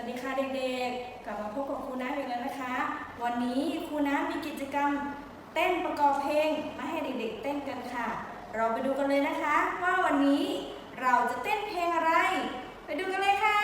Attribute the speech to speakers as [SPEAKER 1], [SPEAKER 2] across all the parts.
[SPEAKER 1] วัสดีค่ะเด็กๆ กลับมาพบกับครูน้ำอีกแล้วนะคะ วันนี้ครูน้ำมีกิจกรรมเต้นประกอบเพลงมาให้เด็กๆ เต้นกันค่ะ เราไปดูกันเลยนะคะ ว่าวันนี้เราจะเต้นเพลงอะไร ไปดูกันเลยค่ะ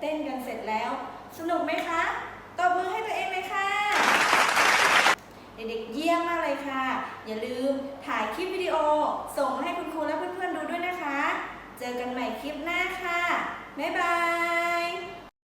[SPEAKER 1] เต้นกันเสร็จแล้ว สนุกไหมคะ ตบมือให้ตัวเองเลยค่ะ เด็กๆเยี่ยมมากเลยค่ะ อย่าลืมถ่ายคลิปวิดีโอ ส่งให้คุณครูและเพื่อนๆดูด้วยนะคะ เจอกันใหม่คลิปหน้าค่ะ บ๊ายบาย